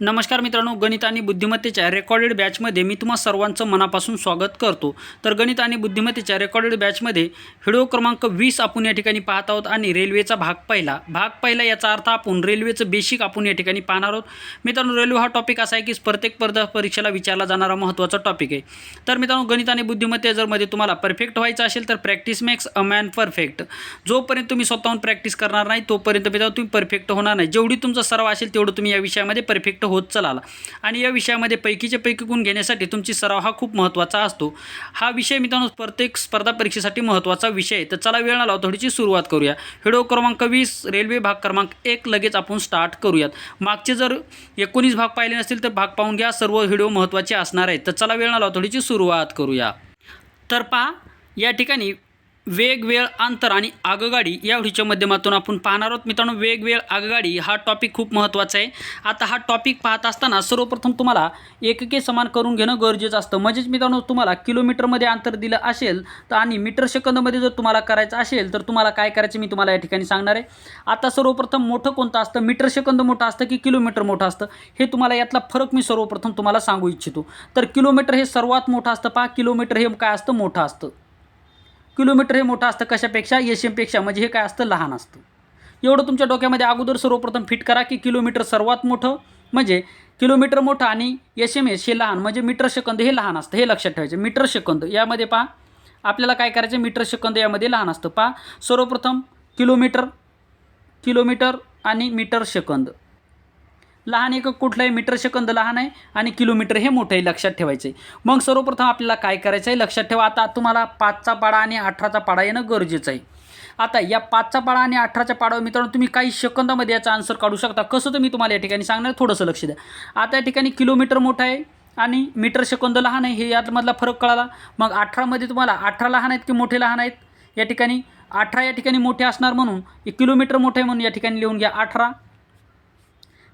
नमस्कार मित्रांनो गणित आणि बुद्धिमत्तेच्या रेकॉर्डेड बॅचमध्ये मी तुम्हा सर्वांचं मनापासून स्वागत करतो. तर गणित आणि बुद्धिमत्तेच्या रेकॉर्डेड बॅचमध्ये व्हिडिओ क्रमांक वीस आपण या ठिकाणी पाहत आहोत आणि रेल्वेचा भाग पहिला. भाग पहिला याचा अर्थ आपण रेल्वेचं बेसिक आपण या ठिकाणी पाहणार आहोत. मित्रांनो रेल्वे हा टॉपिक असा आहे की प्रत्येक स्पर्धा परीक्षेला विचारला जाणारा महत्त्वाचा टॉपिक आहे. तर मित्रांनो गणित आणि बुद्धिमत्ते जर मध्ये तुम्हाला परफेक्ट व्हायचं असेल तर practice makes a man perfect जोपर्यंत तुम्ही स्वतःहून प्रॅक्टिस करणार नाही तोपर्यंत मित्रांनो तुम्ही परफेक्ट होणार नाही. जेवढी तुमचा सराव असेल तेवढं तुम्ही या विषयामध्ये परफेक्ट होत चलाला. आणि या विषयामध्ये पैकीचे पैकी गुण घेण्यासाठी तुमची सराव हा खूप महत्त्वाचा असतो. हा विषय मित्रांनो प्रत्येक स्पर्धा परीक्षेसाठी महत्त्वाचा विषय आहे. तर चला वेळ आला लावता थोडीशी सुरुवात करूया. व्हिडिओ क्रमांक वीस रेल्वे भाग क्रमांक एक लगेच आपण स्टार्ट करूयात. मागचे जर एकोणीस भाग पाहिले नसतील तर भाग पाहून घ्या. सर्व व्हिडिओ महत्त्वाचे असणार आहेत. तर चला वेळ आला लावता थोडीशी सुरुवात करूया. तर पहा या ठिकाणी वेग वेळ अंतर आणि आगगाडी या व्हिडिओच्या माध्यमातून आपण पाहणार आहोत. मित्रांनो वेग वेळ आगगाडी हा टॉपिक खूप महत्त्वाचा आहे. आता हा टॉपिक पाहत असताना सर्वप्रथम तुम्हाला एकके समान करून घेणं गरजेचं असतं. म्हणजेच मित्रांनो तुम्हाला किलोमीटरमध्ये अंतर दिलं असेल तर आणि मीटर सेकंदमध्ये जर तुम्हाला करायचं असेल तर तुम्हाला काय करायचं मी तुम्हाला या ठिकाणी सांगणार आहे. आता सर्वप्रथम मोठं कोणतं असतं? मीटर सेकंद मोठं असतं की किलोमीटर मोठं असतं? हे तुम्हाला यातला फरक मी सर्वप्रथम तुम्हाला सांगू इच्छितो. तर किलोमीटर हे सर्वात मोठं असतं. पहा किलोमीटर हे काय असतं? मोठं असतं. किलोमीटर हे मोठं असतं कशापेक्षा? एस एमपेक्षा म्हणजे हे काय असतं? लहान असतं. एवढं तुमच्या डोक्यामध्ये अगोदर सर्वप्रथम फिट करा की किलोमीटर सर्वात मोठं म्हणजे किलोमीटर मोठं आणि एस एम एस हे लहान. म्हणजे मीटर सेकंद हे लहान असतं. हे लक्षात ठेवायचं. Metre second. यामध्ये पहा. आपल्याला काय करायचं? मीटर सेकंद यामध्ये लहान असतं. पहा. सर्वप्रथम किलोमीटर किलोमीटर आणि मीटर सेकंद. लहान एक कुठलंही मीटर सेकंद लहान आहे आणि किलोमीटर हे मोठं आहे लक्षात ठेवायचं आहे मग सर्वप्रथम आपल्याला काय करायचं आहे लक्षात ठेवा. आता तुम्हाला पाचचा पाडा आणि अठराचा पाडा येणं गरजेचं आहे. आता या पाचचा पाडा आणि अठराच्या पाडावर मित्रांनो तुम्ही काही सेकंदामध्ये याचा आन्सर काढू शकता. कसं तर मी तुम्हाला या ठिकाणी सांगणार थोडंसं लक्ष द्या. आता या ठिकाणी किलोमीटर मोठं आहे आणि मीटर सेकंद लहान आहे हे यातमधला फरक कळाला. मग अठरामध्ये तुम्हाला अठरा लहान आहेत की मोठे लहान आहेत? या ठिकाणी अठरा या ठिकाणी मोठे असणार म्हणून किलोमीटर मोठे आहे म्हणून या ठिकाणी लिहून घ्या अठरा.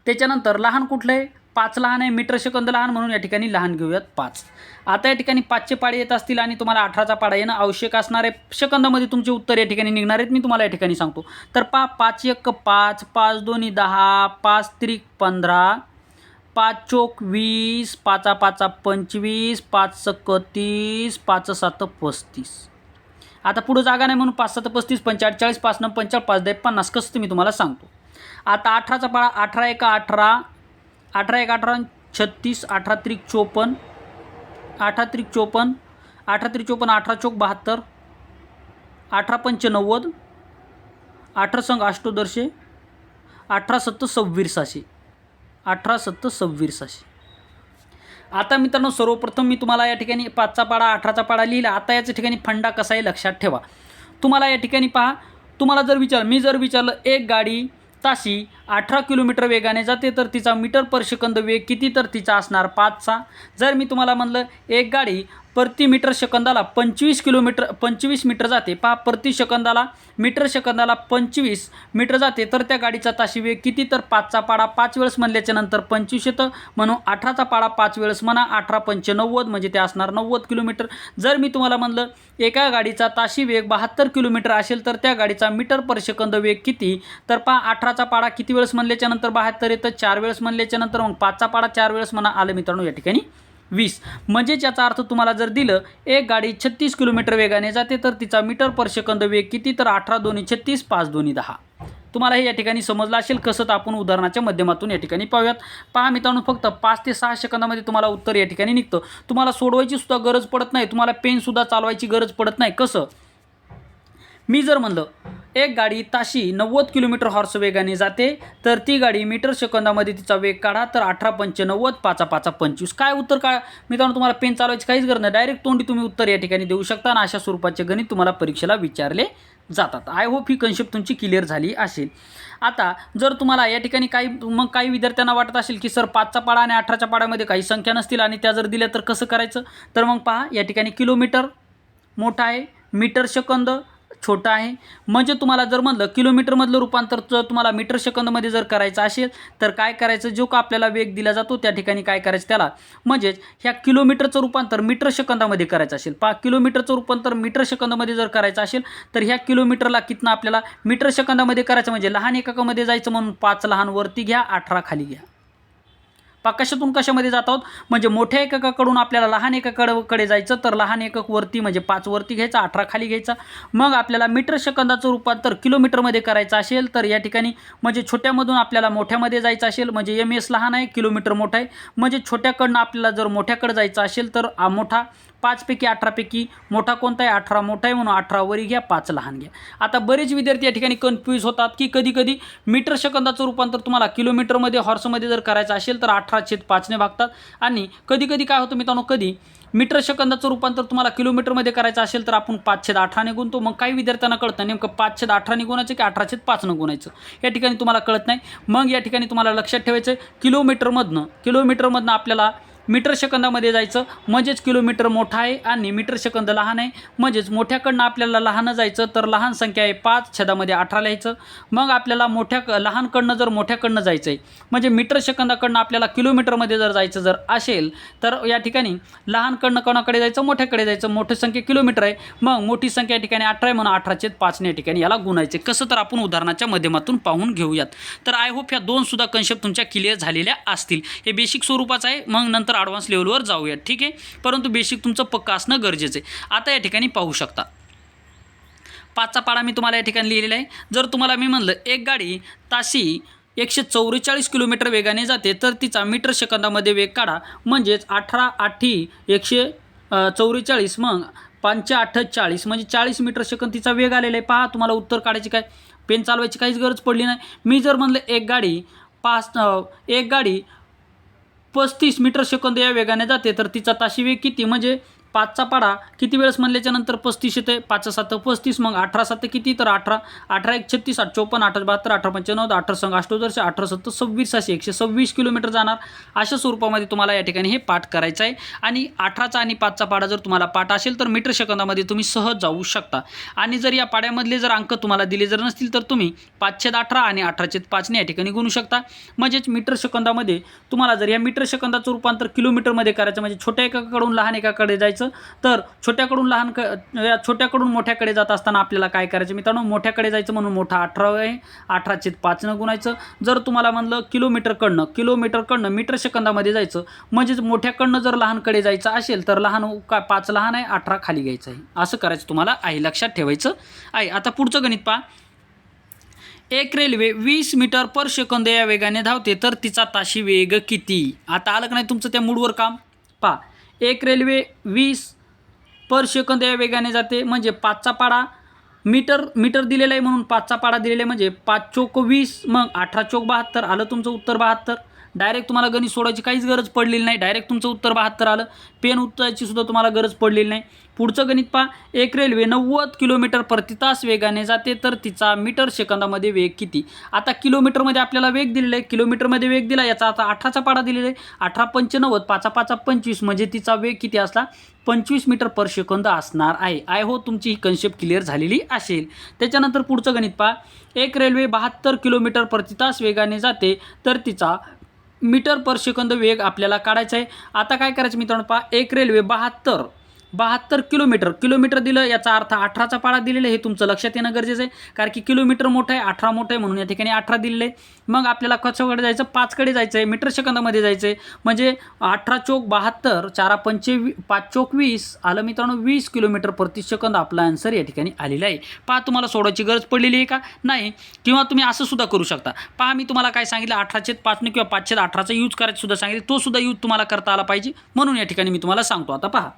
त्याच्यानंतर लहान कुठलं आहे पाच लहान आहे. मीटर सेकंद लहान म्हणून या ठिकाणी लहान घेऊयात पाच. आता या ठिकाणी पाचचे पाडे येत असतील आणि तुम्हाला अठराचा पाडा येणं आवश्यक असणार आहे. सेकंदामध्ये तुमचे उत्तर या ठिकाणी निघणार आहेत. मी तुम्हाला या ठिकाणी सांगतो. तर पा पाच एक पाच पाच दोन्ही दहा पाच त्रिक पंधरा पाच चोक वीस पाचा पाचा पंचवीस पाच सक तीस पाच सात पस्तीस. आता पुढं जागा नाही म्हणून पाच सात पस्तीस पंचेचाळीस पाच नऊ पंचाळीस पाच दहा पन्नास कसं मी तुम्हाला सांगतो. आता अठराचा पाळा अठरा एका अठरा अठरा एक अठरा छत्तीस अठरा त्रिक चोपन्न अठरा त्रिक चोपन्न अठरा त्रिक चोपन्न अठरा चोक बहात्तर अठरा पंच नव्वद अठरा संघ अष्टोदर्शे अठरा सत्तर सव्वीरसाशे अठरा सत्तर सव्वीरसाशे. आता मित्रांनो सर्वप्रथम मी तुम्हाला या ठिकाणी पाचचा पाडा अठराचा पाडा लिहिला. आता याच्या ठिकाणी फंडा कसा आहे लक्षात ठेवा. तुम्हाला या ठिकाणी पहा. तुम्हाला जर विचार मी जर विचारलं एक गाडी ताशी अठरा किलोमीटर वेगाने जाते तर तिचा मीटर पर सेकंद वेग किती तर तिचा असणार पाचचा. जर मी तुम्हाला म्हणलं एक गाडी प्रति मीटर सेकंदाला पंचवीस किलोमीटर पंचवीस मीटर जाते. पहा प्रति सेकंदाला मीटर सेकंदाला पंचवीस मीटर जाते. तर त्या गाडीचा ताशी वेग किती? तर पाचचा पाडा पाच वेळेस म्हणल्याच्या नंतर पंचवीस येतं. म्हणून अठराचा पाडा पाच वेळेस म्हणा. अठरा पंच नव्वद म्हणजे ते असणार नव्वद किलोमीटर. जर मी तुम्हाला म्हणलं एका गाडीचा ताशी वेग बहात्तर किलोमीटर असेल तर त्या गाडीचा मीटर पर सेकंद वेग किती? तर पहा अठराचा पाडा किती वेळेस म्हणल्याच्या नंतर बहात्तर येतं? चार वेळेस म्हणल्याच्या नंतर मग पाचचा पाडा चार वेळेस म्हणा आलं मित्रांनो या ठिकाणी. वीस. म्हणजेच याचा अर्थ तुम्हाला जर दिलं एक गाडी छत्तीस किलोमीटर वेगाने जाते तर तिचा मीटर पर सेकंद वेग किती? तर अठरा दोन्ही छत्तीस पाच दोन्ही दहा. तुम्हाला हे या ठिकाणी समजलं असेल कसं तर आपण उदाहरणाच्या माध्यमातून या ठिकाणी पाहूयात. पहा मित्रांनो फक्त पाच ते सहा सेकंदामध्ये तुम्हाला उत्तर या ठिकाणी निघतं. तुम्हाला सोडवायची सुद्धा गरज पडत नाही. तुम्हाला पेनसुद्धा चालवायची गरज पडत नाही. कसं? मी जर म्हणलं एक गाडी ताशी नव्वद किलोमीटर हॉर्स वेगाने जाते तर ती गाडी मीटर सेकंदामध्ये तिचा वेग काढा तर अठरा पंच नव्वद पाचा पाचा पंचवीस. काय उत्तर काय मित्रांनो तुम्हाला पेन चालवायची काहीच गरज नाही. डायरेक्ट तोंडी तुम्ही उत्तर या ठिकाणी देऊ शकता आणि अशा स्वरूपाचे गणित तुम्हाला परीक्षेला विचारले जातात. आय होप ही कन्सेप्ट तुमची क्लिअर झाली असेल. आता जर तुम्हाला या ठिकाणी काही मग काही विद्यार्थ्यांना वाटत असेल की सर पाचचा पाडा आणि अठराच्या पाड्यामध्ये काही संख्या नसतील आणि त्या जर दिल्या तर कसं करायचं? तर मग पहा या ठिकाणी किलोमीटर मोठा आहे मीटर सेकंद छोटा आहे. म्हणजे तुम्हाला जर म्हणलं किलोमीटरमधलं रूपांतर जर तुम्हाला मीटर सेकंदमध्ये जर करायचं असेल तर काय करायचं? जो का आपल्याला वेग दिला जातो त्या ठिकाणी काय करायचं त्याला? म्हणजेच ह्या किलोमीटरचं रूपांतर मीटर सेकंदामध्ये करायचं असेल. पा किलोमीटरचं रूपांतर मीटर सेकंदामध्ये जर करायचं असेल तर ह्या किलोमीटरला कितना आपल्याला मीटर सेकंदामध्ये करायचं? म्हणजे लहान एककामध्ये जायचं म्हणून पाच लहान वरती घ्या अठरा खाली घ्या. पा कशातून कशामध्ये जात आहोत? म्हणजे मोठ्या एककाकडून आपल्याला लहान एककाकडे जायचं तर लहान एकक वरती म्हणजे पाच वरती घ्यायचा अठरा खाली घ्यायचा. मग आपल्याला मीटर सेकंदाचं रूपांतर किलोमीटरमध्ये करायचं असेल तर या ठिकाणी म्हणजे छोट्यामधून आपल्याला मोठ्यामध्ये जायचं असेल म्हणजे एम एस लहान आहे किलोमीटर मोठा आहे. म्हणजे छोट्याकडनं आपल्याला जर मोठ्याकडे जायचं असेल तर मोठा पाचपैकी अठरापैकी मोठा कोणता आहे अठरा मोठा आहे म्हणून अठरा वरी घ्या पाच लहान घ्या. आता बरेच विद्यार्थी या ठिकाणी कन्फ्यूज होतात की कधी कधी मीटर सेकंदाचं रूपांतर तुम्हाला किलोमीटरमध्ये हॉर्समध्ये जर करायचं असेल तर अठरा छेद पाचने भागतात. आणि कधी कधी काय होतं मित्रांनो कधी मीटर सेकंदाचं रूपांतर तुम्हाला किलोमीटरमध्ये करायचं असेल तर आपण पाच छेद अठराने गुणतो. मग काही विद्यार्थ्यांना कळतं नेमकं पाच छेद अठराने गुणायचं की अठरा छेद पाचनं गुणायचं? या ठिकाणी तुम्हाला कळत नाही. मग या ठिकाणी तुम्हाला लक्षात ठेवायचं किलोमीटरमधनं किलोमीटरमधनं आपल्याला मीटर सेकंदामध्ये जायचं. म्हणजेच किलोमीटर मोठा आहे आणि मीटर सेकंद लहान आहे. म्हणजेच मोठ्याकडनं आपल्याला लहान जायचं तर लहान संख्या आहे पाच छेदामध्ये अठरा लिहायचं मग आपल्याला मोठ्या लहानकडनं जर मोठ्याकडनं जायचं आहे म्हणजे मीटर सेकंदाकडनं आपल्याला किलोमीटरमध्ये जर जायचं जर असेल तर या ठिकाणी लहानकडनं कोणाकडे जायचं? मोठ्याकडे जायचं. मोठी संख्या किलोमीटर आहे. मग मोठी संख्या या ठिकाणी अठरा आहे म्हणून अठराचे पाचने या ठिकाणी याला गुणायचे कसं तर आपण उदाहरणाच्या माध्यमातून पाहून घेऊयात. तर आय होप ह्या दोनसुद्धा कन्सेप्ट तुमच्या क्लिअर झालेल्या असतील. हे बेसिक स्वरूपाचं आहे. मग नंतर ॲडव्हान्स लेवलवर जाऊयात ठीक आहे? परंतु बेसिक तुमचं पक्का असणं गरजेचं आहे. आता या ठिकाणी पाहू शकता. पाचचा पाडा मी तुम्हाला या ठिकाणी लिहिलेला आहे. जर तुम्हाला मी म्हणलं एक गाडी ताशी एकशे चौवेचाळीस किलोमीटर वेगाने जाते तर तिचा मीटर सेकंदामध्ये वेग काढा. म्हणजेच अठरा आठी एकशे चौवेचाळीस मग पाचशे अठ्ठेचाळीस म्हणजे चाळीस मीटर सेकंद तिचा वेग आलेला आहे. पहा तुम्हाला उत्तर काढायची काय? पेन चालवायची काहीच गरज पडली नाही. मी जर म्हणलं एक गाडी पाच एक गाडी पस्तीस मीटर सेकंद या वेगाने जाते तर तिचा ताशी वेग किती? म्हणजे पाचचा पाडा. किती वेळेस म्हणल्याच्या नंतर पस्तीस येते पाच सात पस्तीस. मग अठरा सात किती? तर अठरा. अठरा एक छत्तीस आठ चौपन्न अठरा बहात्तर अठरा पंच्याण्णव अठरा संघ अष्टोदरशे अठरा सत्तर सव्वीस सहाशे एकशे सव्वीस किलोमीटर जाणार. अशा स्वरूपामध्ये तुम्हाला या ठिकाणी हे पाठ करायचं आहे. आणि अठराचा आणि पाचचा पाडा जर तुम्हाला पाठ असेल तर मीटर सेकंदामध्ये तुम्ही सहज जाऊ शकता. आणि जर या पाड्यामधले जर अंक तुम्हाला दिले जर नसतील तर तुम्ही पाचशेत अठरा आणि अठराशेत पाचने या ठिकाणी गुणू शकता. म्हणजेच मीटर सेकंदामध्ये तुम्हाला जर या मीटर सेकंदाचं रूपांतर किलोमीटरमध्ये करायचं म्हणजे छोट्या एकाकडून लहान एकाकडे जायचं तर छोट्याकडून लहान क या छोट्याकडून मोठ्याकडे जात असताना आपल्याला काय करायचं? मित्रांनो मोठ्याकडे जायचं म्हणून मोठा अठरा आहे. अठराशे पाचनं गुणायचं. जर तुम्हाला म्हणलं किलोमीटरकडनं किलोमीटरकडनं मीटर सेकंदामध्ये जायचं. म्हणजेच मोठ्याकडनं जर लहानकडे जायचं असेल तर लहान का पाच लहान आहे अठरा खाली घ्यायचं आहे. असं करायचं तुम्हाला आहे लक्षात ठेवायचं आहे. आता पुढचं गणित पहा. एक रेल्वे वीस मीटर पर सेकंद या वेगाने धावते तर तिचा ताशी वेग किती? आता आलं का नाही तुमचं त्या मूडवर काम? पहा. एक रेल्वे वीस पर सेकंद या वेगाने जाते म्हणजे पाचचा पाडा. मीटर मीटर दिलेला आहे म्हणून पाचचा पाडा दिलेला आहे म्हणजे पाच चोक वीस मग अठरा चोक बहात्तर आलं तुमचं उत्तर बहात्तर. डायरेक्ट तुम्हाला गणित सोडायची काहीच गरज पडलेली नाही. डायरेक्ट तुमचं उत्तर बहात्तर आलं. पेन उत्तराची सुद्धा तुम्हाला गरज पडलेली नाही. पुढचं गणित पहा. एक रेल्वे नव्वद किलोमीटर प्रति तास वेगाने जाते तर तिचा मीटर सेकंदामध्ये वेग किती? आता किलोमीटरमध्ये आपल्याला वेग दिलेला आहे. किलोमीटरमध्ये वेग दिला याचा आता अठराचा पाडा दिलेला आहे. अठरा पंच्याण्णवद पाचा पाचा पंचवीस म्हणजे तिचा वेग किती असला? पंचवीस मीटर पर सेकंद असणार आहे. आय हो तुमची ही कन्सेप्ट क्लिअर झालेली असेल. त्याच्यानंतर पुढचं गणित पहा. एक रेल्वे बहात्तर किलोमीटर प्रति तास वेगाने जाते तर तिचा मीटर पर सेकंद वेग आपल्याला काढायचा आहे. आता काय करायचं मित्रांनो पहा एक रेल्वे बहात्तर. बहात्तर किलोमीटर. किलोमीटर दिलं याचा अर्थ अठराचा पाळा दिलेला हे तुमचं लक्षात येणं गरजेचं आहे. कारण की किलोमीटर मोठं आहे अठरा मोठं आहे म्हणून या ठिकाणी अठरा दिलेलं आहे. मग आपल्याला कशाकडे जायचं? पाचकडे जायचं आहे. मीटर सेकंदामध्ये जायचं आहे. म्हणजे अठरा चौक बहात्तर चारा पंचे पाच चौक वीस आलं मित्रांनो वीस किलोमीटर प्रति सेकंद आपला आन्सर या ठिकाणी आलेला आहे. पहा तुम्हाला सोडायची गरज पडलेली आहे का? नाही. किंवा तुम्ही असं सुद्धा करू शकता. पहा मी तुम्हाला काय सांगितलं? अठराशे पाचने किंवा पाचशे अठराचा यूज करायचं सुद्धा सांगितलं. तो सुद्धा यूज तुम्हाला करता आला पाहिजे. म्हणून या ठिकाणी मी तुम्हाला सांगतो. आता पहा.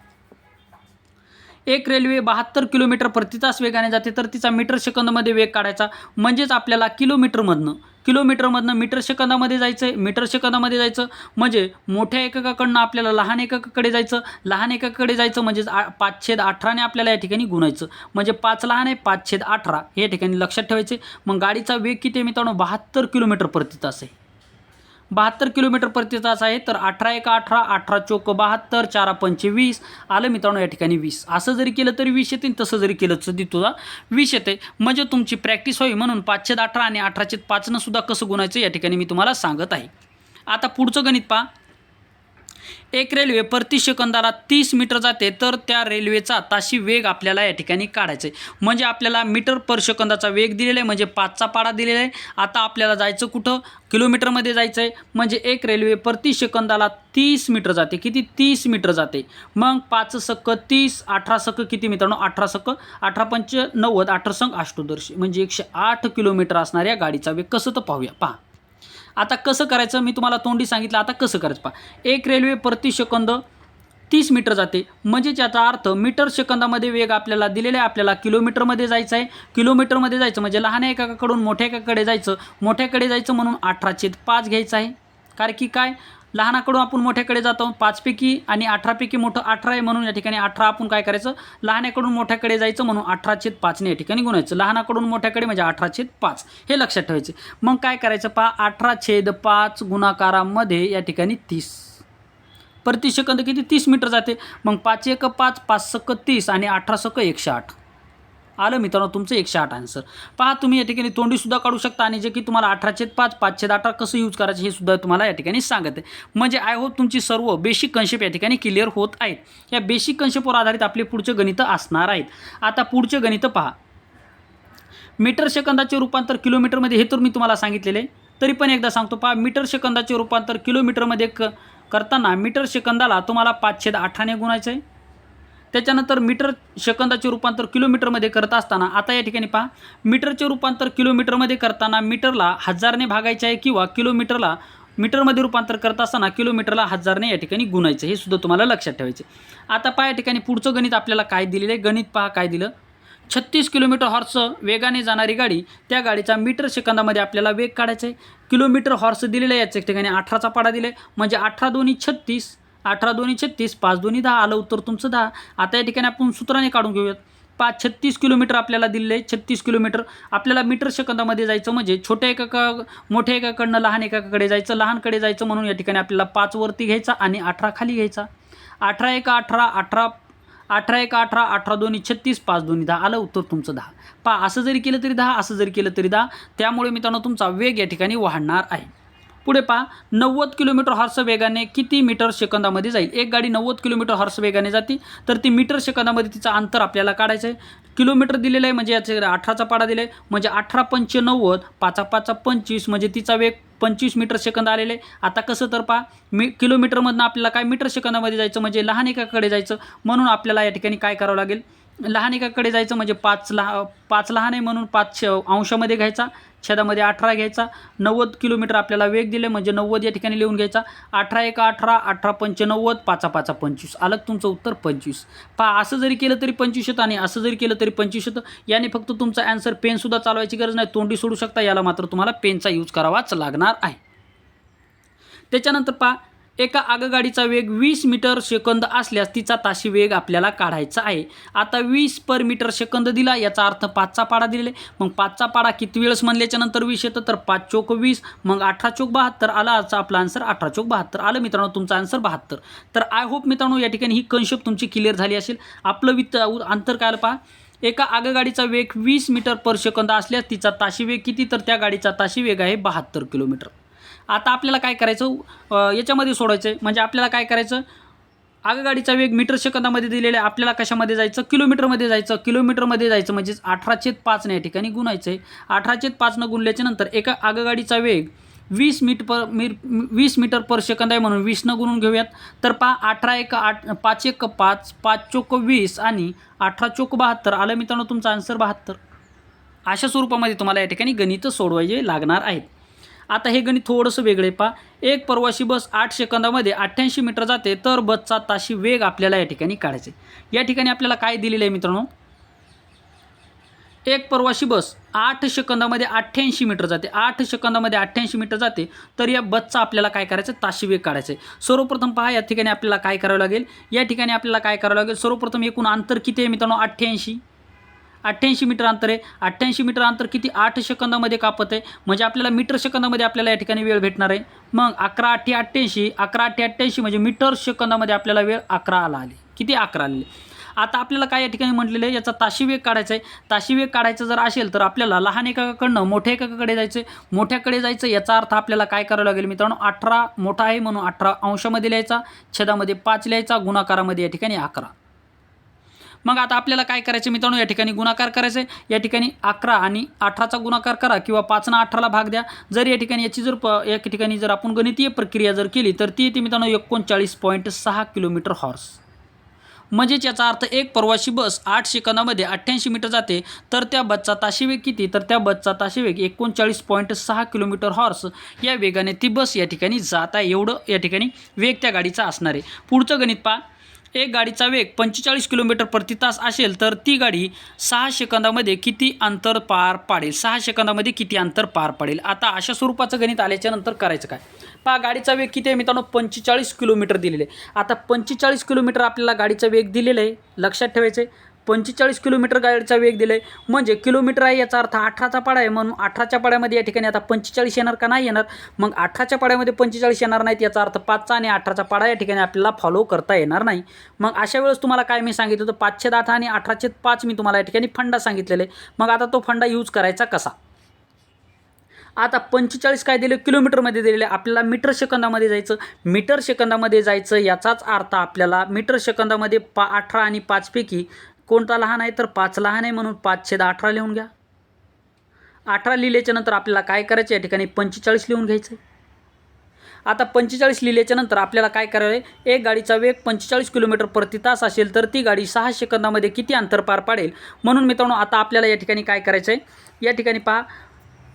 एक रेल्वे बहात्तर किलोमीटर प्रति तास वेगाने जाते तर तिचा मीटर सेकंदमध्ये वेग काढायचा. म्हणजेच आपल्याला किलोमीटरमधनं किलोमीटरमधनं मीटर सेकंदामध्ये जायचं आहे मीटर सेकंदामध्ये जायचं. म्हणजे मोठ्या एककाकडनं आपल्याला लहान एककाकडे जायचं लहान एककाकडे जायचं म्हणजेच आ पाचशेद अठराने आपल्याला या ठिकाणी गुणायचं. म्हणजे पाच लहान आहे पाचशेद अठरा. हे या ठिकाणी लक्षात ठेवायचे. मग गाडीचा वेग किती आहे मित्रांनो? बहात्तर किलोमीटर प्रति तास आहे. बहात्तर किलोमीटर प्रति तास आहे तर अठरा एक अठरा अठरा चोक बहात्तर चारा पंचवीस आलं मित्रांनो या ठिकाणी वीस. असं जरी केलं तरी वीस येते तसं जरी केलं तरी तुझा वीस येते. म्हणजे तुमची प्रॅक्टिस होई म्हणून पाचशे अठरा आणि अठराशे पाचनं सुद्धा कसं गुणायचं या ठिकाणी मी तुम्हाला सांगत आहे. आता पुढचं गणित पहा. एक रेल्वे प्रति सेकंदाला तीस मीटर जाते तर त्या रेल्वेचा ताशी वेग आपल्याला या ठिकाणी काढायचा आहे म्हणजे आपल्याला मीटर पर सेकंदाचा वेग दिलेला आहे म्हणजे पाचचा पाडा दिलेला आहे. आता आपल्याला जायचं कुठं? किलोमीटरमध्ये जायचं आहे म्हणजे एक रेल्वे प्रति सेकंदाला तीस मीटर जाते. किती? तीस मीटर जाते. मग पाच सक्क तीस अठरा सक्क किती मित्रांनो? अठरा सक्क अठरा पंच नव्वद अठरा संक अष्टोदर्शी म्हणजे एकशे आठ किलोमीटर असणाऱ्या गाडीचा वेग कसं तर पाहूया. पहा. आता कसं करायचं? मी तुम्हाला तोंडी सांगितलं आता कसं करायचं पहा. एक रेल्वे प्रति सेकंद तीस मीटर जाते. म्हणजेच याचा अर्थ मीटर सेकंदामध्ये वेग आपल्याला दिलेला आहे आपल्याला किलोमीटरमध्ये जायचं आहे. किलोमीटरमध्ये जायचं म्हणजे लहान एकाकडून मोठ्या एकाकडे जायचं. मोठ्याकडे जायचं म्हणून अठराशे पाच घ्यायचं आहे. कारण की काय? लहानाकडून आपण मोठ्याकडे जातो पाचपैकी आणि अठरापैकी मोठं अठरा आहे म्हणून या ठिकाणी अठरा आपण काय करायचं? लहानाकडून मोठ्याकडे जायचं म्हणून अठरा छेद पाचने या ठिकाणी गुणायचं. लहानाकडून मोठ्याकडे म्हणजे अठरा छेद पाच. हे लक्षात ठेवायचे. मग काय करायचं पहा अठरा छेद पाच गुणाकारामध्ये या ठिकाणी तीस. प्रतिसेकंद किती? तीस मीटर जाते. मग पाच एक पाच पाच सक्क तीस आणि अठरा सक्क एकशे आठ. आलं मित्रांनो तुमचं एकशे आठ आन्सर पहा तुम्ही या ठिकाणी तोंडीसुद्धा काढू शकता आणि जे की तुम्हाला अठराशे पाच पाचशे अठरा कसं यूज करायचं हे सुद्धा तुम्हाला या ठिकाणी सांगत. आहे म्हणजे आय होप तुमची सर्व बेसिक कन्सेप्ट या ठिकाणी क्लिअर होत आहेत. या बेसिक कन्सेप्टवर आधारित आपले पुढचे गणितं असणार आहेत. आता पुढचे गणितं पहा. मीटर सेकंदाचे रूपांतर किलोमीटरमध्ये हे तर मी तुम्हाला सांगितलेले आहे. तरी पण एकदा सांगतो पहा मीटर सेकंदाचे रूपांतर किलोमीटरमध्ये क करताना मीटर सेकंदाला तुम्हाला पाचशे अठराने गुणायचं आहे. त्याच्यानंतर मीटर सेकंदाचे रूपांतर किलोमीटरमध्ये करत असताना आता या ठिकाणी पहा मीटरचे रूपांतर किलोमीटरमध्ये करताना मीटरला हजारने भागायचे आहे किंवा किलोमीटरला मीटरमध्ये रूपांतर करत असताना किलोमीटरला हजारने या ठिकाणी गुणायचं हे सुद्धा तुम्हाला लक्षात ठेवायचे. आता पहा या ठिकाणी पुढचं गणित आपल्याला काय दिलेलं आहे? गणित पहा काय दिलं? छत्तीस किलोमीटर हॉर्स वेगाने जाणारी गाडी त्या गाडीचा मीटर सेकंदामध्ये आपल्याला वेग काढायचा आहे. किलोमीटर हॉर्स दिलेलं आहे याच्या ठिकाणी अठराचा पाडा दिला आहे म्हणजे अठरा दोन्ही छत्तीस अठरा दोन्ही छत्तीस पाच दोन्ही दहा आलं उत्तर तुमचं दहा. आता या ठिकाणी आपण सूत्राने काढून घेऊयात. पाच छत्तीस किलोमीटर आपल्याला दिले आहे छत्तीस किलोमीटर आपल्याला मीटर सेकंदामध्ये जायचं म्हणजे छोट्या एकाका मोठ्या एकाकडनं लहान एकाकडे जायचं लहानकडे जायचं म्हणून या ठिकाणी आपल्याला पाच वरती घ्यायचा आणि अठरा खाली घ्यायचा. अठरा एक अठरा अठरा अठरा एक अठरा अठरा दोन्ही छत्तीस पाच दोन्ही दहा आलं उत्तर तुमचं दहा. पा असं जरी केलं तरी दहा असं जरी केलं तरी दहा. त्यामुळे मित्रांनो तुमचा वेग या ठिकाणी वाढणार आहे. पुढे पहा नव्वद किलोमीटर हॉर्स वेगाने किती मीटर सेकंदामध्ये जाईल? एक गाडी नव्वद किलोमीटर हॉर्स वेगाने जाते तर ती मीटर सेकंदामध्ये तिचं अंतर आपल्याला काढायचं आहे. किलोमीटर दिलेलं आहे म्हणजे याचे अठराचा पाडा दिला आहे म्हणजे अठरा पंच नव्वद पाचा पाचा पंचवीस म्हणजे तिचा वेग पंचवीस मीटर सेकंद आलेले आहे. आता कसं तर पहा मी किलोमीटरमधनं आपल्याला काय मीटर सेकंदामध्ये जायचं म्हणजे लहान एकाकडे जायचं म्हणून आपल्याला या ठिकाणी काय करावं लागेल? लहान एकाकडे जायचं म्हणजे पाच लहा पाच लहान आहे म्हणून पाच छ- अंशामध्ये घ्यायचा छेदामध्ये अठरा घ्यायचा नव्वद किलोमीटर आपल्याला वेग दिले म्हणजे नव्वद या ठिकाणी लिहून घ्यायचा अठरा एक अठरा अठरा पंचनव्वद पाचा पाचा पंचवीस. अलग तुमचं उत्तर? पंचवीस. पहा असं जरी केलं तरी पंचवीस येतं आणि असं जरी केलं तरी पंचवीस येतं. याने फक्त तुमचा ॲन्सर पेनसुद्धा चालवायची गरज नाही. तोंडी सोडू शकता याला मात्र तुम्हाला पेनचा यूज करावाच लागणार आहे. त्याच्यानंतर पहा एका आगगाडीचा वेग वीस मीटर सेकंद असल्यास तिचा ताशी वेग आपल्याला काढायचा आहे. आता वीस पर मीटर सेकंद दिला याचा अर्थ पाचचा पाडा दिलेला आहे. मग पाचचा पाडा किती वेळेस म्हणल्याच्या नंतर वीस येतं? तर पाच चोक वीस मग अठरा चोक बहात्तर आला. आजचा आपला आन्सर अठरा चोक बहात्तर आलं. मित्रांनो तुमचा आन्सर बहात्तर. तर आय होप मित्रांनो या ठिकाणी ही कन्सेप्ट तुमची क्लिअर झाली असेल. आपलं वित्त अंतर काय पहा? एका आगगाडीचा वेग वीस मीटर पर सेकंद असल्यास तिचा ताशी वेग किती? तर त्या गाडीचा ताशी वेग आहे बहात्तर किलोमीटर. आता आपल्याला काय करायचं? याच्यामध्ये सोडायचं आहे म्हणजे आपल्याला काय करायचं? आगगाडीचा वेग मीटर सेकंदामध्ये दिलेला आहे. आपल्याला कशामध्ये जायचं? किलोमीटरमध्ये जायचं. किलोमीटरमध्ये जायचं म्हणजेच अठराचेत पाचनं या ठिकाणी गुणायचं आहे अठराशेत पाचनं गुणल्याच्या नंतर एका आगगाडीचा वेग वीस मीट पर मीर वीस मीटर पर सेकंद आहे म्हणून वीसनं गुणून घेऊयात. तर पा अठरा एक आठ पाच एक पाच पाच चोक वीस आणि अठरा चोक बहात्तर. आलं मित्रांनो तुमचा आन्सर बहात्तर. अशा स्वरूपामध्ये तुम्हाला या ठिकाणी गणितं सोडवायचे लागणार आहेत. आता हे गणित थोडंसं वेगळे आहे. पा एक प्रवाशी बस आठ सेकंदामध्ये अठ्ठ्याऐंशी मीटर जाते तर बसचा ताशी वेग आपल्याला या ठिकाणी काढायचे. या ठिकाणी आपल्याला काय दिलेलं आहे मित्रांनो? एक प्रवाशी बस आठ सेकंदामध्ये अठ्ठ्याऐंशी मीटर जाते. आठ सेकंदामध्ये अठ्ठ्याऐंशी मीटर जाते तर या बसचा आपल्याला काय करायचं? ताशी वेग काढायचं. आहे सर्वप्रथम पहा या ठिकाणी आपल्याला काय करावं लागेल? या ठिकाणी आपल्याला काय करावं लागेल? सर्वप्रथम एकूण अंतर किती आहे मित्रांनो? अठ्ठ्याऐंशी. अठ्ठ्याऐंशी मीटर अंतर आहे. अठ्ठ्याऐंशी मीटर अंतर किती? आठ सेकंदामध्ये कापत आहे. म्हणजे आपल्याला मीटर सेकंदामध्ये आपल्याला या ठिकाणी वेळ भेटणार आहे. मग अकरा अठ्ठे अठ्ठ्याऐंशी अकरा अठ्ठे अठ्ठ्याऐंशी म्हणजे मीटर सेकंदामध्ये आपल्याला वेळ अकरा आला आली. किती? अकरा आले आता आपल्याला काय या ठिकाणी म्हटलेलं आहे? याचा ताशी वेग काढायचा आहे. ताशी वेग काढायचा जर असेल तर आपल्याला लहान एकाकडनं मोठ्या एकाकडे जायचं आहे. मोठ्याकडे जायचं याचा अर्थ आपल्याला काय करावं लागेल मित्रांनो? अठरा मोठा आहे म्हणून अठरा अंशामध्ये लिहायचा छेदामध्ये पाच लिहायचा गुणाकारामध्ये या ठिकाणी अकरा. मग आता आपल्याला काय करायचं मित्रांनो? या ठिकाणी गुणाकार करायचं. आहे या ठिकाणी अकरा आणि अठराचा गुणाकार करा किंवा पाचनं अठराला भाग द्या. जर या ठिकाणी याची जर प या ठिकाणी जर आपण गणितीय प्रक्रिया जर केली तर ती येते मित्रांनो एकोणचाळीस पॉईंट सहा किलोमीटर हॉर्स म्हणजेच याचा अर्थ एक प्रवासी बस आठ सेकंदामध्ये अठ्ठ्याऐंशी मीटर जाते तर त्या बसचा ताशी वेग किती? तर त्या बसचा ताशी वेग एकोणचाळीस पॉईंट सहा किलोमीटर हॉर्स या वेगाने ती बस या ठिकाणी जात आहे. एवढं या ठिकाणी वेग त्या गाडीचा असणार आहे. पुढचं गणित पहा. एक गाडीचा वेग पंचेचाळीस किलोमीटर प्रति तास असेल तर ती गाडी सहा सेकंदामध्ये किती अंतर पार पाडेल? सहा सेकंदामध्ये किती अंतर पार पाडेल? आता अशा स्वरूपाचं गणित आल्याच्यानंतर करायचं काय? पहा गाडीचा वेग किती आहे मित्रांनो? पंचेचाळीस किलोमीटर दिलेले आहे. आता पंचेचाळीस किलोमीटर आपल्याला गाडीचा वेग दिलेला आहे. लक्षात ठेवायचं आहे. पंचेचाळीस किलोमीटर गाडीचा वेग दिला आहे म्हणजे किलोमीटर आहे याचा अर्थ अठराचा पाडा आहे. म्हणून अठराच्या पाड्यामध्ये या ठिकाणी आता पंचेचाळीस येणार का नाही येणार? मग अठराच्या पाड्यामध्ये पंचेचाळीस येणार नाहीत याचा अर्थ पाचचा आणि अठराचा पाडा या ठिकाणी आपल्याला फॉलो करता येणार नाही. मग अशा वेळेस तुम्हाला काय मी सांगितलं होतं? पाचशे दहा आणि अठराशे पाच मी तुम्हाला या ठिकाणी फंडा सांगितलेले. मग आता तो फंडा यूज करायचा कसा? आता पंचेचाळीस काय दिले? किलोमीटरमध्ये दिलेले आपल्याला मीटर सेकंदामध्ये जायचं. मीटर सेकंदामध्ये जायचं याचाच अर्थ आपल्याला मीटर सेकंदामध्ये पा अठरा आणि पाचपैकी कोणता लहान आहे तर पाच लहान आहे म्हणून पाचशे छेद अठरा लिहून घ्या. अठरा लिहिल्याच्या नंतर आपल्याला काय करायचं या ठिकाणी पंचेचाळीस लिहून घ्यायचं आहे आता पंचेचाळीस लिहिल्याच्या नंतर आपल्याला काय करावे आहे एक गाडीचा वेग पंचेचाळीस किलोमीटर प्रति तास असेल तर ती गाडी सहा सेकंदामध्ये किती अंतर पार पाडेल? म्हणून मित्रांनो आता आपल्याला या ठिकाणी काय करायचं आहे या ठिकाणी पहा.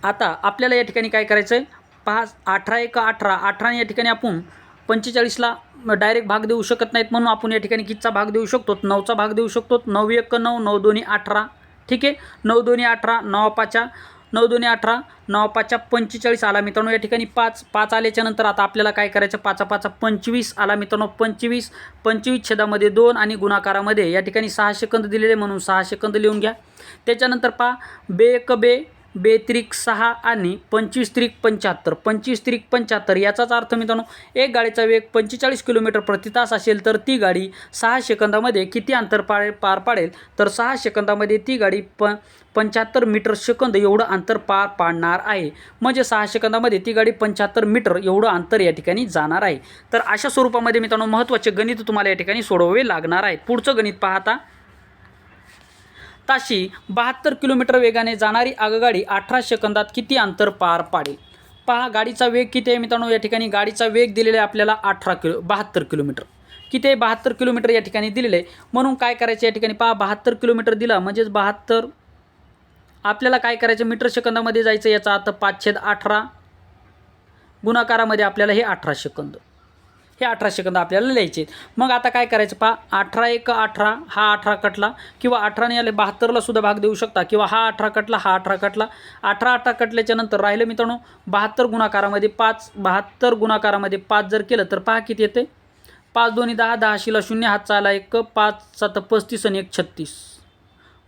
आता आपल्याला या ठिकाणी काय करायचं आहे पहा अठरा एक अठरा. अठराने या ठिकाणी आपण पंचेचाळीसला डायरेक्ट भाग देऊ शकत नाहीत म्हणून आपण या ठिकाणी कितीचा भाग देऊ शकतो? नऊचा भाग देऊ शकतो. नऊ एक नऊ नऊ दोन्ही अठरा. ठीक आहे? नऊ दोन्ही अठरा नऊ पाचा नऊ दोन्ही अठरा नऊ पाचच्या पंचेचाळीस आला. मित्रांनो या ठिकाणी पाच पाच आल्याच्यानंतर आता आपल्याला काय करायचं? पाचा पाचा पंचवीस आला. मित्रांनो पंचवीस पंचवीस छेदामध्ये दोन आणि गुणाकारामध्ये. या ठिकाणी सहा सेकंद दिलेले म्हणून सहा सेकंद लिहून घ्या. त्याच्यानंतर पहा बे एक बे बे त्रिक सहा आणि पंचवीस त्रिक पंच्याहत्तर. पंचवीस त्रिक पंच्याहत्तर याचाच अर्थ मित्रांनो एक गाडीचा वेग पंचेचाळीस किलोमीटर प्रति तास असेल तर ती गाडी सहा सेकंदामध्ये किती अंतर पाळे पार पाडेल? तर सहा सेकंदामध्ये ती गाडी प पंच्याहत्तर मीटर सेकंद एवढं अंतर पार पाडणार आहे. म्हणजे सहा सेकंदामध्ये ती गाडी पंच्याहत्तर मीटर एवढं अंतर या ठिकाणी जाणार आहे. तर अशा स्वरूपामध्ये मित्रांनो महत्त्वाचे गणित तुम्हाला या ठिकाणी सोडवावे लागणार आहेत पुढचं गणित पाहता. ताशी बहात्तर किलोमीटर वेगाने जाणारी आगगाडी अठरा सेकंदात किती अंतर पार पाडेल? पहा गाडीचा वेग किती आहे मित्रांनो? या ठिकाणी गाडीचा वेग दिलेला आहे आपल्याला अठरा किलो बहात्तर किलोमीटर. किती आहे? बहात्तर किलोमीटर या ठिकाणी दिलेलं आहे. म्हणून काय करायचं या ठिकाणी? पहा बहात्तर किलोमीटर दिला म्हणजेच बहात्तर. आपल्याला काय करायचं? मीटर सेकंदामध्ये जायचं याचा अर्थ पाचशे अठरा. गुणाकारामध्ये आपल्याला हे अठरा सेकंद. हे अठरा सेकंद आपल्याला लिहायचे आहेत. मग आता काय करायचं पहा अठरा एक अठरा हा अठरा कटला किंवा अठराने आले बहात्तरला सुद्धा भाग देऊ शकता किंवा हा अठरा कटला हा अठरा कटला. अठरा अठरा कटल्याच्या नंतर राहिलं मित्रांनो बहात्तर गुणाकारामध्ये पाच बहात्तर गुणाकारामध्ये पाच जर केलं तर पहा किती येते? पाच दोन्ही दहा दहाशीला शून्य हात चाला एक पाच सात पस्तीस आणि एक छत्तीस.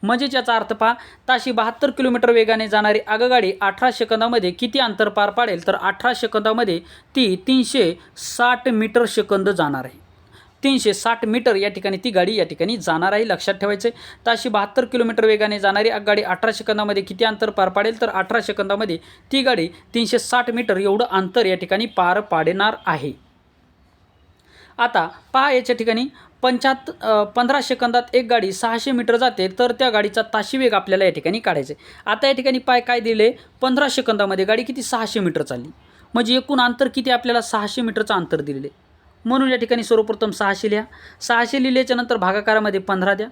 म्हणजेच याचा अर्थ पहा ताशी बहात्तर किलोमीटर वेगाने जाणारी आगगाडी अठरा सेकंदामध्ये किती अंतर पार पाडेल? तर अठरा सेकंदामध्ये ती तीनशे साठ मीटर सेकंद जाणार आहे. तीनशे साठ मीटर या ठिकाणी ती गाडी या ठिकाणी जाणार आहे लक्षात ठेवायचं आहे. ताशी बहात्तर किलोमीटर वेगाने जाणारी आगगाडी अठरा सेकंदामध्ये किती अंतर पार पाडेल? तर अठरा सेकंदामध्ये ती गाडी तीनशे साठ मीटर एवढं अंतर या ठिकाणी पार पाडणार आहे. आता पहा याच्या ठिकाणी पंच्याहत्तर पंधरा सेकंदात एक गाडी सहाशे मीटर जाते तर त्या गाडीचा ताशी वेग आपल्याला या ठिकाणी काढायचा. आहे आता या ठिकाणी पाय काय दिले? पंधरा सेकंदामध्ये गाडी किती? सहाशे मीटर चालली. म्हणजे एकूण अंतर किती आपल्याला? सहाशे मीटरचं अंतर दिलेलं. आहे म्हणून या ठिकाणी सर्वप्रथम सहाशे लिहा. सहाशे लिहिल्याच्या नंतर भागाकारामध्ये पंधरा द्या.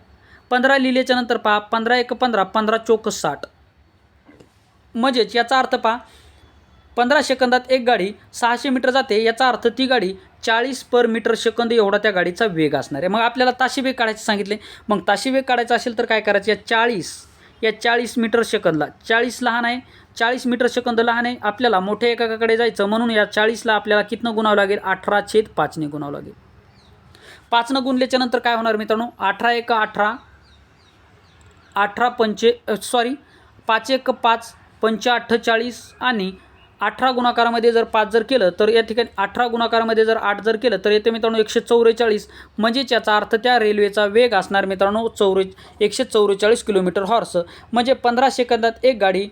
पंधरा लिहिल्याच्या नंतर पहा पंधरा एक पंधरा पंधरा चोक साठ. म्हणजेच याचा अर्थ पहा पंधरा सेकंदात एक गाडी सहाशे मीटर जाते याचा अर्थ ती गाडी चाळीस पर मीटर सेकंद एवढा त्या गाडीचा वेग असणार आहे. मग आपल्याला ताशी वेग काढायचे सांगितले. मग ताशी वेग काढायचा असेल तर काय करायचं? या चाळीस या चाळीस मीटर सेकंदला. चाळीस लहान आहे चाळीस मीटर सेकंद लहान आहे. आपल्याला मोठ्या एकाकडे जायचं म्हणून या चाळीसला आपल्याला कितनं गुणावं लागेल? अठरा छेद पाचने गुणावं लागेल. पाचनं गुणल्याच्या नंतर काय होणार मित्रांनो? अठरा एक अठरा अठरा पंचे सॉरी पाच एक पाच पंचा अठ्ठेचाळीस आणि अठरा गुणाकारामध्ये जर पाच जर केलं तर या ठिकाणी अठरा गुणाकारामध्ये जर आठ जर केलं तर येते मित्रांनो एकशे चौवेचाळीस. म्हणजेच याचा अर्थ त्या रेल्वेचा वेग असणार मित्रांनो चौरे एकशे चौवेचाळीस किलोमीटर हॉर्स म्हणजे पंधरा सेकंदात एक गाडी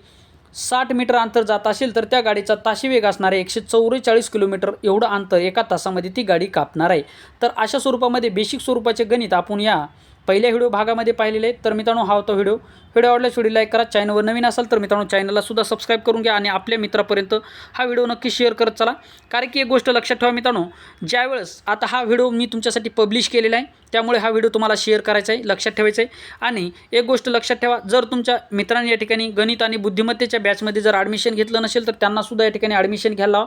साठ मीटर अंतर जात असेल तर त्या गाडीचा ताशी वेग असणार आहे एकशे चौवेचाळीस किलोमीटर. एवढं अंतर एका तासामध्ये ती गाडी कापणार आहे. तर अशा स्वरूपामध्ये बेसिक स्वरूपाचे गणित आपण या पहिल्या व्हिडिओ भागामध्ये पाहिलेले आहेत. तर मित्रांनो हा होता व्हिडिओ. व्हिडिओ आवडल्यास व्हिडिओ लाईक करा. चॅनलवर नवीन असाल तर मित्रांनो चॅनलला सुद्धा सबस्क्राईब करून घ्या आणि आपल्या मित्रापर्यंत हा व्हिडिओ नक्की शेअर करत चला. कारण की एक गोष्ट लक्षात ठेवा मित्रांनो ज्यावेळेस आता हा व्हिडिओ मी तुमच्यासाठी पब्लिश केलेला आहे त्यामुळे हा व्हिडिओ तुम्हाला शेअर करायचा आहे लक्षात ठेवायचा आहे. आणि एक गोष्ट लक्षात ठेवा जर तुमच्या मित्रांनी या ठिकाणी गणित आणि बुद्धिमत्तेच्या बॅचमध्ये जर ॲडमिशन घेतलं नसेल तर त्यांनासुद्धा या ठिकाणी ॲडमिशन घ्यायला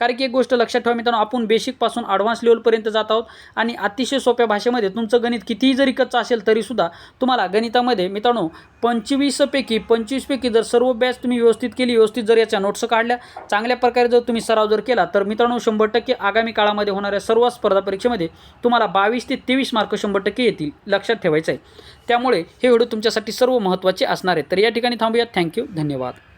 कारण की एक गोष्ट लक्षात ठेवा मित्रांनो आपण बेसिकपासून ॲडव्हान्स लेवलपर्यंत जात आहोत आणि अतिशय सोप्या भाषेमध्ये तुमचं गणित कितीही जरी कच्चं असेल तरीसुद्धा तुम्हाला गणितामध्ये मित्रांनो पंचवीसपैकी पंचवीसपैकी जर सर्व बॅच तुम्ही व्यवस्थित केली व्यवस्थित जर याच्या नोट्स काढल्या चांगल्या प्रकारे जर तुम्ही सराव जर केला तर मित्रांनो शंभर टक्के आगामी काळामध्ये होणाऱ्या सर्व स्पर्धा परीक्षेमध्ये तुम्हाला बावीस ते तेवीस मार्क शंभर टक्के येतील लक्षात ठेवायचं आहे. त्यामुळे हे व्हिडिओ तुमच्यासाठी सर्व महत्त्वाचे असणार आहेत तर या ठिकाणी थांबूयात. थँक्यू धन्यवाद.